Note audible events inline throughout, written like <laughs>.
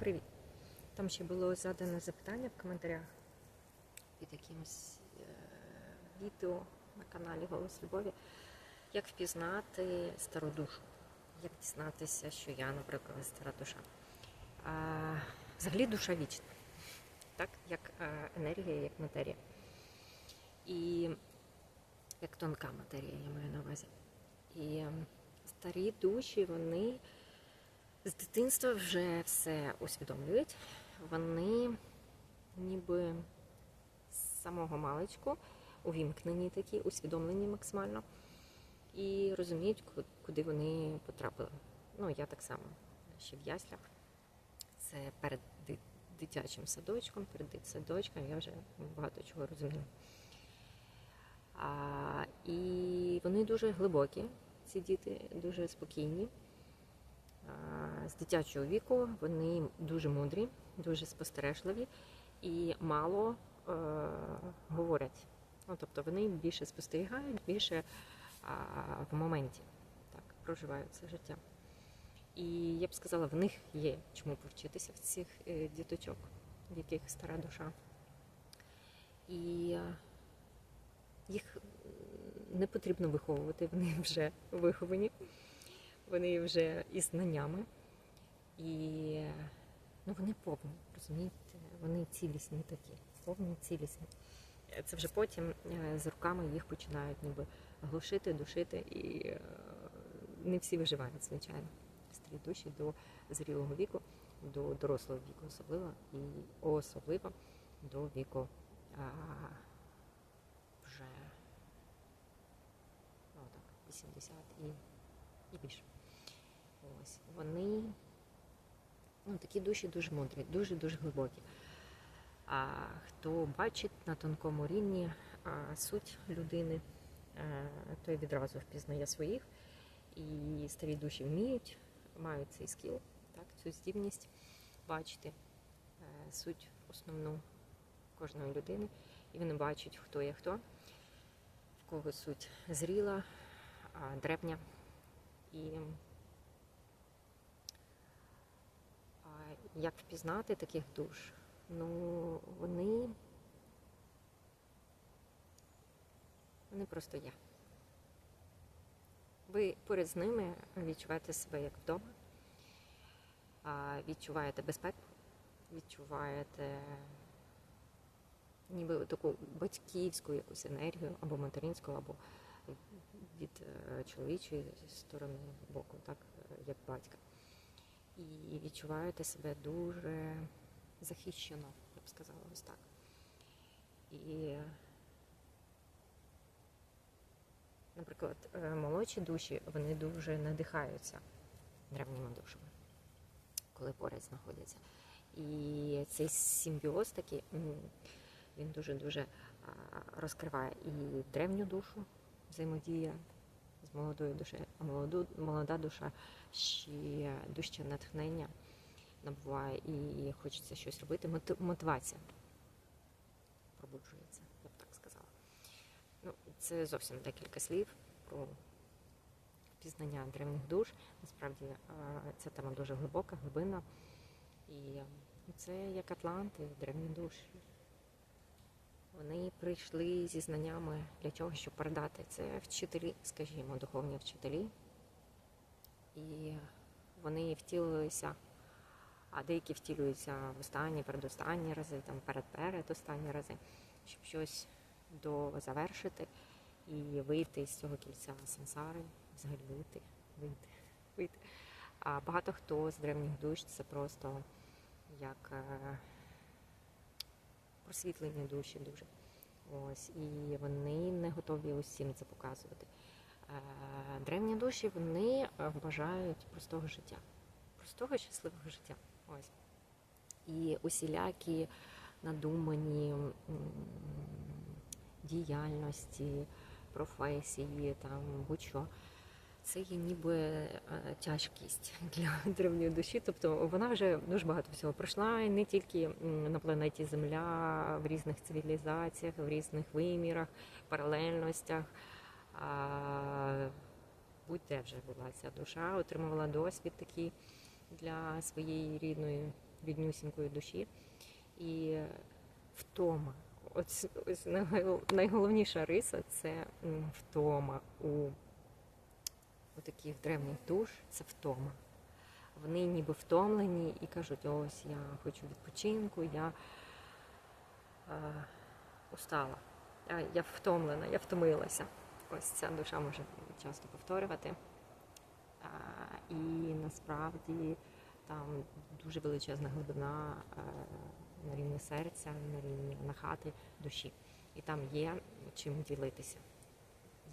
привіт! Там ще було задане запитання в коментарях під якимось е, відео на каналі Голос Любові. Як впізнати стару душу? Як дізнатися, що я, наприклад, стара душа? А, взагалі душа вічна, так? як е, енергія, як матерія. І як тонка матерія, я маю на увазі. І старі душі, вони з дитинства вже все усвідомлюють. Вони ніби з самого маличку увімкнені такі, усвідомлені максимально і розуміють, куди вони потрапили. Ну, я так само ще в яслях. Це перед дитячим садочком, перед дитсадочком я вже багато чого розумію. А, і вони дуже глибокі, ці діти, дуже спокійні. З дитячого віку вони дуже мудрі, дуже спостережливі і мало е, говорять. Ну, тобто вони більше спостерігають, більше а, в моменті так, проживають це життя. І я б сказала, в них є чому повчитися в цих е, діточок, в яких стара душа. І е, їх не потрібно виховувати, вони вже виховані, вони вже із знаннями. І ну, вони повні, розумієте, вони цілісні такі, повні цілісні. Це вже потім е, з руками їх починають ніби глушити, душити, і е, не всі виживають, звичайно. Старі душі до зрілого віку, до дорослого віку особливо, і особливо до віку а, вже ну, так, 80 і, і більше. Ось вони ну, такі душі дуже мудрі, дуже-дуже глибокі. А хто бачить на тонкому рівні а, суть людини, а, той відразу впізнає своїх. І старі душі вміють, мають цей скіл, так, цю здібність бачити е, суть основну кожної людини. І вони бачать, хто є хто, в кого суть зріла, а, древня. І а, як впізнати таких душ? Ну, вони, вони просто є. Ви поряд з ними відчуваєте себе як вдома, відчуваєте безпеку, відчуваєте ніби таку батьківську якусь енергію, або материнську, або від е, чоловічої сторони боку, так, як батька. І відчуваєте себе дуже захищено, я б сказала ось так. І Наприклад, е, молодші душі вони дуже надихаються древніми душами, коли поряд знаходяться. І цей симбіоз такий, він дуже-дуже розкриває і древню душу, взаємодія з молодою душею, молоду, молода душа ще дужче натхнення набуває і хочеться щось робити. Моти- Мотивація пробуджується, я б так сказала. Ну, це зовсім декілька слів про пізнання древніх душ. Насправді е, ця тема дуже глибока, глибинна. І е, це як Атланти, древні душі. Вони прийшли зі знаннями для чого, щоб передати. Це вчителі, скажімо, духовні вчителі. І вони втілилися, а деякі втілюються в останні, передостанні рази, там перед-перед останні рази, щоб щось дозавершити і вийти з цього кільця сансари, взагалі вийти, вийти, вийти. А багато хто з древніх душ це просто як е, просвітлені душі дуже. Ось, і вони не готові усім це показувати. Е, Древні душі вони е, бажають простого життя, простого щасливого життя. Ось. І усілякі надумані діяльності, професії, там будь-що. Це є ніби е, тяжкість <laughs> для древньої душі. Тобто вона вже дуже багато всього пройшла, і не тільки на планеті Земля, в різних цивілізаціях, в різних вимірах, паралельностях. Будь-де вже була ця душа, отримувала досвід такий для своєї рідної ріднюсінької душі. І втома. Ось, ось найголовніша риса це втома у, у таких древніх душ це втома. Вони ніби втомлені і кажуть, ось я хочу відпочинку, я е, устала, я, я втомлена, я втомилася. Ось ця душа може часто повторювати. А, і насправді там дуже величезна глибина е, на рівні серця, на рівні нахати душі. І там є чим ділитися,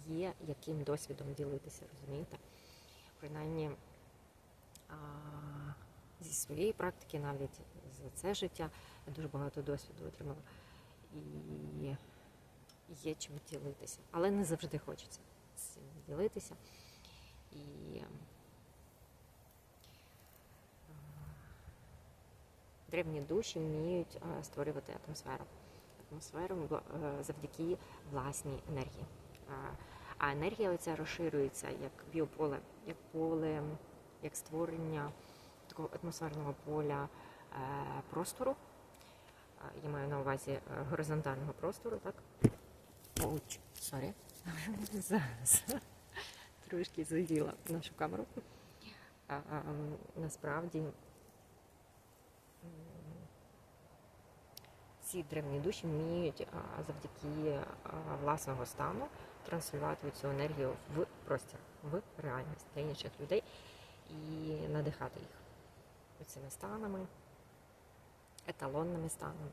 є яким досвідом ділитися, розумієте? Принаймні а, зі своєї практики, навіть за це життя, я дуже багато досвіду отримала. І є чим ділитися. Але не завжди хочеться цим ділитися. І древні душі вміють створювати атмосферу. Атмосферу е, завдяки власній енергії. А енергія оця розширюється як біополе, як поле, як створення такого атмосферного поля е, простору. Я маю на увазі е, горизонтального простору, так? Оуч, сорі. <laughs> Зараз трошки заділа нашу камеру. Насправді ці древні душі вміють завдяки власного стану транслювати цю енергію в простір, в реальність для інших людей і надихати їх цими станами, еталонними станами.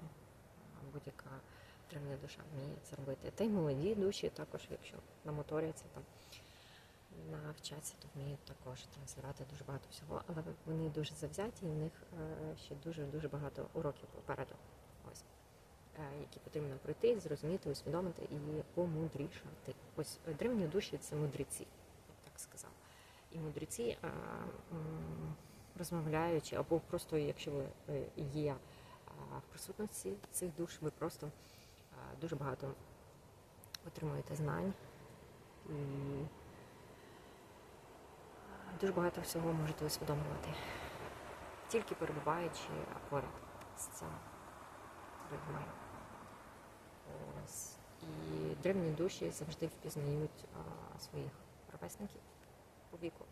Будь-яка древня душа вміє це робити. Та й молоді душі також, якщо намоторяться там, навчаться, то вміють також транслювати дуже багато всього. Але вони дуже завзяті, і в них е, ще дуже-дуже багато уроків попереду. Ось. Е, Які потрібно пройти, зрозуміти, усвідомити і помудрішати. Ось е, древні душі це мудреці, я так сказала. І мудреці, е, розмовляючи, або просто якщо ви є в присутності цих душ, ви просто дуже багато отримуєте знань і дуже багато всього можете усвідомлювати, тільки перебуваючи поряд з цими людьми. Ось. І древні душі завжди впізнають а, своїх ровесників по віку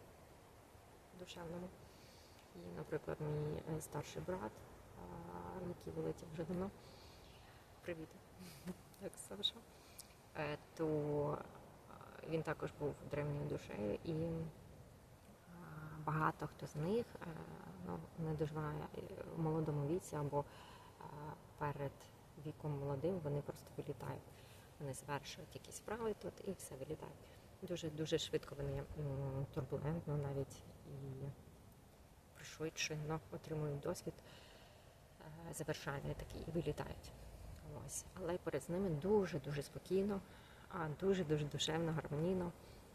душевному. І, наприклад, мій е, старший брат, а, який вилетів вже давно, привіт, <laughs> як Саша, Е, то він також був древньою душею і багато хто з них е, ну, не доживає е, в молодому віці або перед віком молодим, вони просто вилітають. Вони завершують якісь справи тут і все вилітають. Дуже дуже швидко вони турбулентно навіть і пришвидшено отримують досвід е, завершальний такий і вилітають. Ось. Але перед ними дуже дуже спокійно, а дуже дуже душевно, гармонійно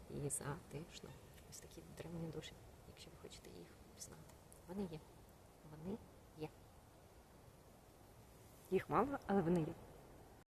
і затишно. Ось такі древні душі, якщо ви хочете їх пізнати. Вони є. Їх мало, але вони є.